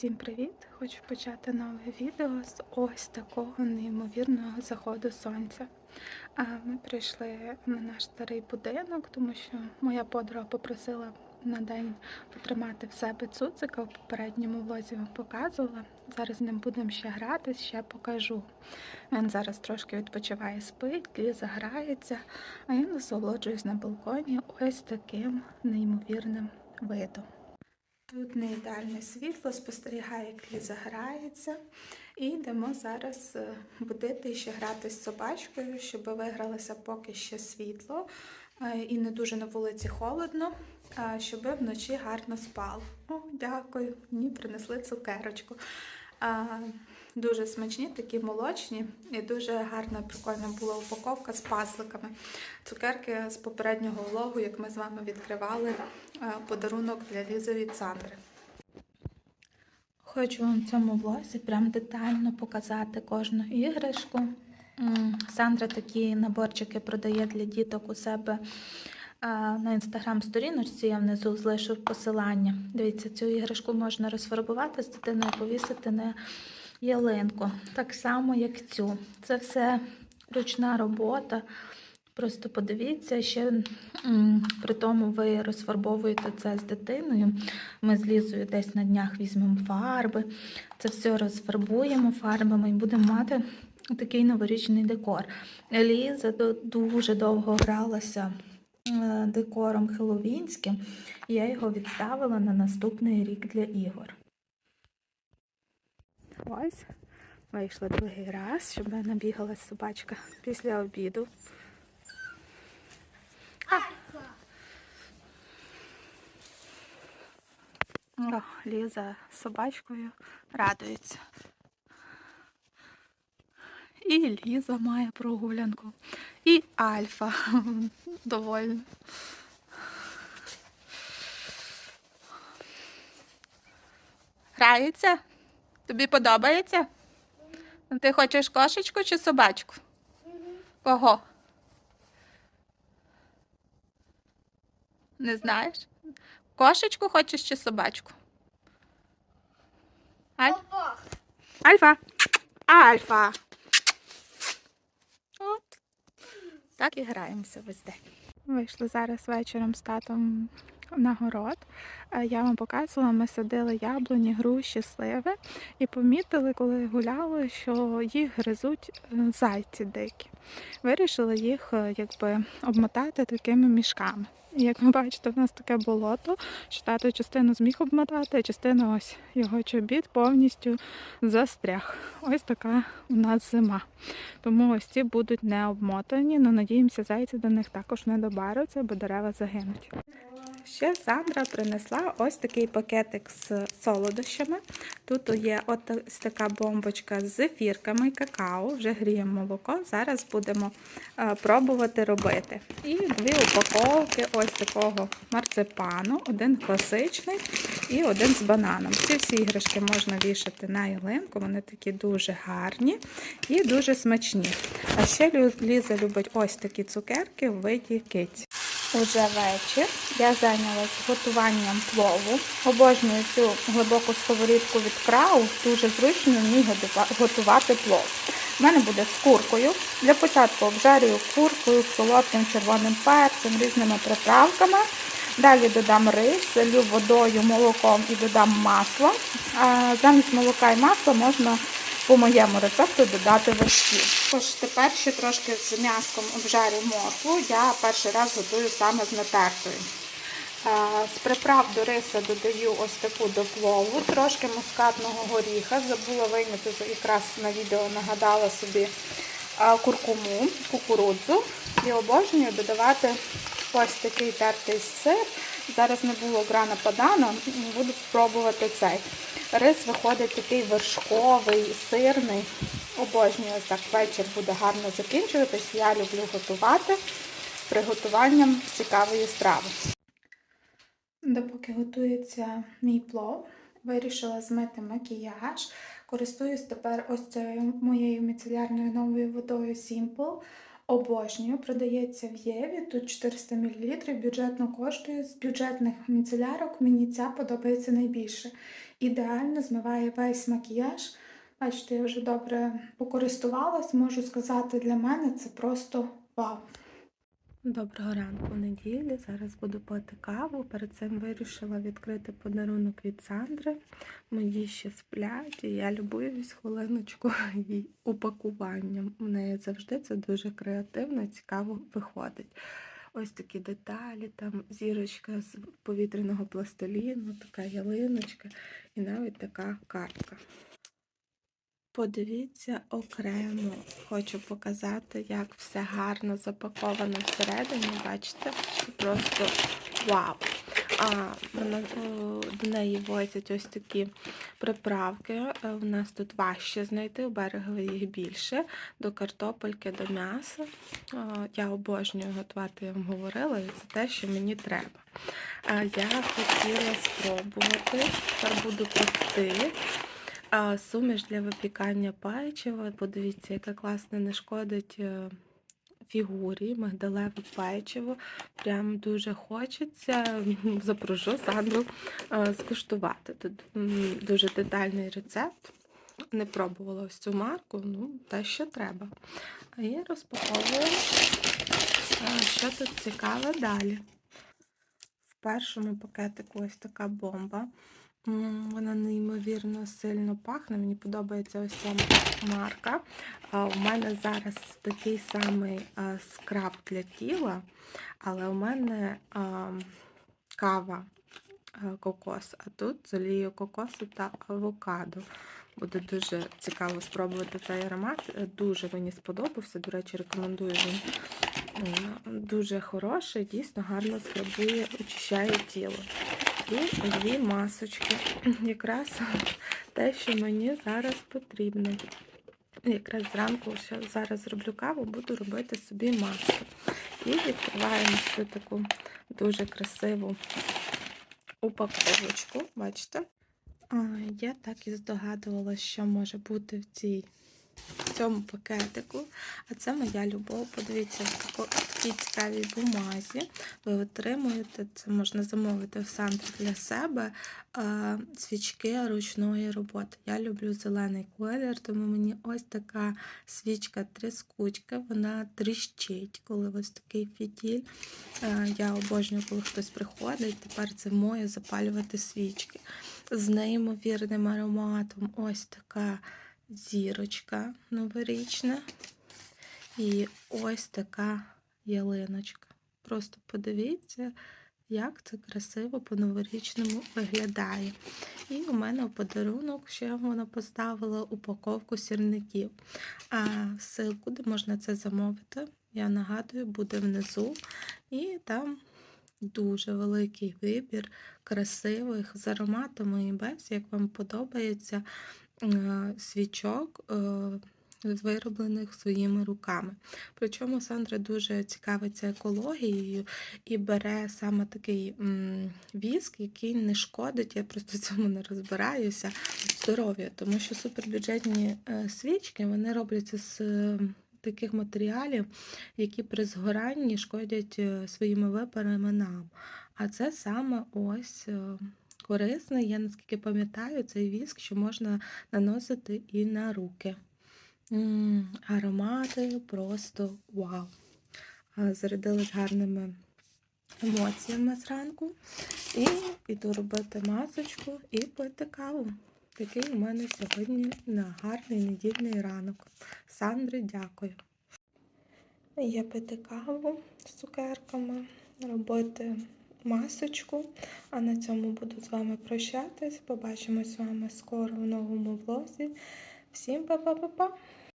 Всім привіт! Хочу почати нове відео з ось такого неймовірного заходу сонця. Ми прийшли на наш старий будинок, тому що моя подруга попросила на день потримати в себе цуцика. В попередньому влозі вам показувала. Зараз ним будемо ще грати, ще покажу. Він зараз трошки відпочиває, спить, ліза грається, а я насолоджуюсь на балконі ось таким неймовірним видом. Тут не ідеальне світло, спостерігає, як Ліза грається. І йдемо зараз е, будити і ще грати з собачкою, щоб вигралося поки ще світло е, і не дуже на вулиці холодно, щоб вночі гарно спав. О, дякую, мені принесли цукерочку. Дуже смачні, такі молочні, і дуже гарна, прикольна була упаковка з пазликами. Цукерки з попереднього влогу, як ми з вами відкривали е, подарунок для Лізи від Сандри. Хочу вам в цьому влозі прям детально показати кожну іграшку. Сандра такі наборчики продає для діток у себе на інстаграм-сторіночці. Я внизу залишу посилання. Дивіться, цю іграшку можна розфарбувати з дитиною, повісити на ялинку. Так само, як цю. Це все ручна робота. Просто подивіться, ще при тому ви розфарбовуєте це з дитиною. Ми з Лізою десь на днях візьмемо фарби, це все розфарбуємо фарбами і будемо мати такий новорічний декор. Ліза дуже довго гралася е, декором хеллоуінським, і я його відставила на наступний рік для ігор. Ось, вийшла другий раз, щоб набігалась собачка після обіду. О, Ліза з собачкою радується. І Ліза має прогулянку. І Альфа довольна. Грається? Тобі подобається? Ти хочеш кошечку чи собачку? Кого? Не знаєш? Кошечку хочеш чи собачку? Аль? Альфа. Альфа. От. Так і граємося весь день. Вийшли зараз вечором з татом на город. Е, Я вам показувала, ми садили яблуні, груші, сливи і помітили, коли гуляли, що їх гризуть е, зайці дикі. Вирішили їх е, якби обмотати такими мішками. І як ви бачите, в нас таке болото, що тато частину зміг обмотати, а частину ось його чобіт повністю застряг. Ось така у нас зима. Тому ось ці будуть не обмотані, але надіємося, зайці до них також не доберуться, бо дерева загинуть. Ще Сандра принесла ось такий пакетик з солодощами. Тут є ось така бомбочка з зефірками і какао, вже гріємо молоко. Зараз будемо е, пробувати робити. І дві упаковки ось такого марципану, один класичний і один з бананом. Ці всі іграшки можна вішати на ялинку, вони такі дуже гарні і дуже смачні. А ще Ліза любить ось такі цукерки в виді киці. Уже вечір. Я зайнялась готуванням плову. Обожнюю цю глибоку сковорідку від крау. Дуже зручно ній готувати плов. У мене буде з куркою. Для початку обжарюю куркою, солодким червоним перцем, різними приправками. Далі додам рис, залю водою, молоком і додам масло. Замість молока і масла можна по моєму рецепту додати вершків. Тож тепер ще трошки з м'яском обжарю моркву. Я перший раз готую саме з натертою. Е, З приправ до риса додаю ось таку до плову, трошки мускатного горіха. Забула вийняти якраз на відео, нагадала собі е, куркуму, кукурудзу. І обожнюю додавати ось такий тертий сир. Зараз не було грана падано, буду пробувати цей. Рис виходить такий вершковий, сирний. Обожнюю ось так вечір буде гарно закінчуватись. Я люблю готувати приготуванням цікавої страви. Допоки готується мій плов, вирішила змити макіяж. Користуюсь тепер ось цією моєю міцелярною новою водою Simple. Обожнюю, продається в Єві, тут 400 мл, бюджетно коштує. З бюджетних міцелярок мені ця подобається найбільше. Ідеально змиває весь макіяж. Бачите, я вже добре покористувалась, можу сказати, для мене це просто вау. Доброго ранку неділі. Зараз буду пити каву. Перед цим вирішила відкрити подарунок від Сандри. Мої ще сплять, і я любуюсь хвилиночку її упакуванням. У неї завжди це дуже креативно, цікаво виходить. Ось такі деталі, там зірочка з повітряного пластиліну, така ялиночка і навіть така картка. Подивіться окремо. Хочу показати, як все гарно запаковано всередині. Бачите? Просто вау! А до неї возять ось такі приправки. Е, У нас тут важче знайти, у берегові їх більше. До картопельки, до м'яса. Я обожнюю готувати, я вам говорила, і це те, що мені треба. Я хотіла спробувати, тепер буду пекти. А, Суміш для випікання печива. Подивіться, яка класна не шкодить е, фігурі, мигдалеве печиво. Прям дуже хочеться. Запрошу Сандру е, скуштувати. Тут дуже детальний рецепт. Не пробувала ось цю марку, ну, те, що треба. А я розпаковую, що тут цікаве далі. В першому пакетику ось така бомба. Вона неймовірно сильно пахне. Мені подобається ось ця марка. У мене зараз такий самий скраб для тіла, але у мене кава кокос, а тут з олією кокосу та авокадо. Буде дуже цікаво спробувати цей аромат. Е, Дуже мені сподобався. До речі, рекомендую він. Дуже хороший, дійсно гарно скрабує, очищає тіло. І дві масочки. Якраз те, що мені зараз потрібно. Якраз зранку ще зараз зроблю каву, буду робити собі маску. І відкриваємо цю таку дуже красиву упаковочку. Бачите? Я так і здогадувалася, що може бути в цій в цьому пакетику. А це моя любов. Подивіться, в такій цікавій бумазі. Ви отримуєте, це можна замовити в Сандрі для себе е, свічки ручної роботи. Я люблю зелений колір, тому мені ось така свічка тріскучка, вона тріщить, коли ось такий фітіль. Е, Я обожнюю, коли хтось приходить. Тепер зимою запалювати свічки з неймовірним ароматом. Ось така зірочка новорічна. І ось така ялиночка. Просто подивіться, як це красиво по-новорічному виглядає. І у мене у подарунок ще вона поставила упаковку сірників. А ссылку, де можна це замовити, я нагадую, буде внизу. І там дуже великий вибір красивих з ароматами і без, як вам подобається, свічок. е, Вироблених своїми руками. Причому Сандра дуже цікавиться екологією і бере саме такий віск, який не шкодить, я просто цьому не розбираюся, здоров'я, тому що супербюджетні е, свічки вони робляться з е, таких матеріалів, які при згоранні шкодять е, своїми випарами нам. А це саме ось е, корисний, я наскільки пам'ятаю, цей віск, що можна наносити і на руки. М, Аромати просто вау. Зарядилась гарними емоціями зранку. І піду робити масочку і пити каву. Такий у мене сьогодні на гарний недільний ранок. Сандри, дякую. Я пити каву з цукерками, робити масочку. А на цьому буду з вами прощатись. Побачимось з вами скоро в новому влозі. Всім па-па-па-па!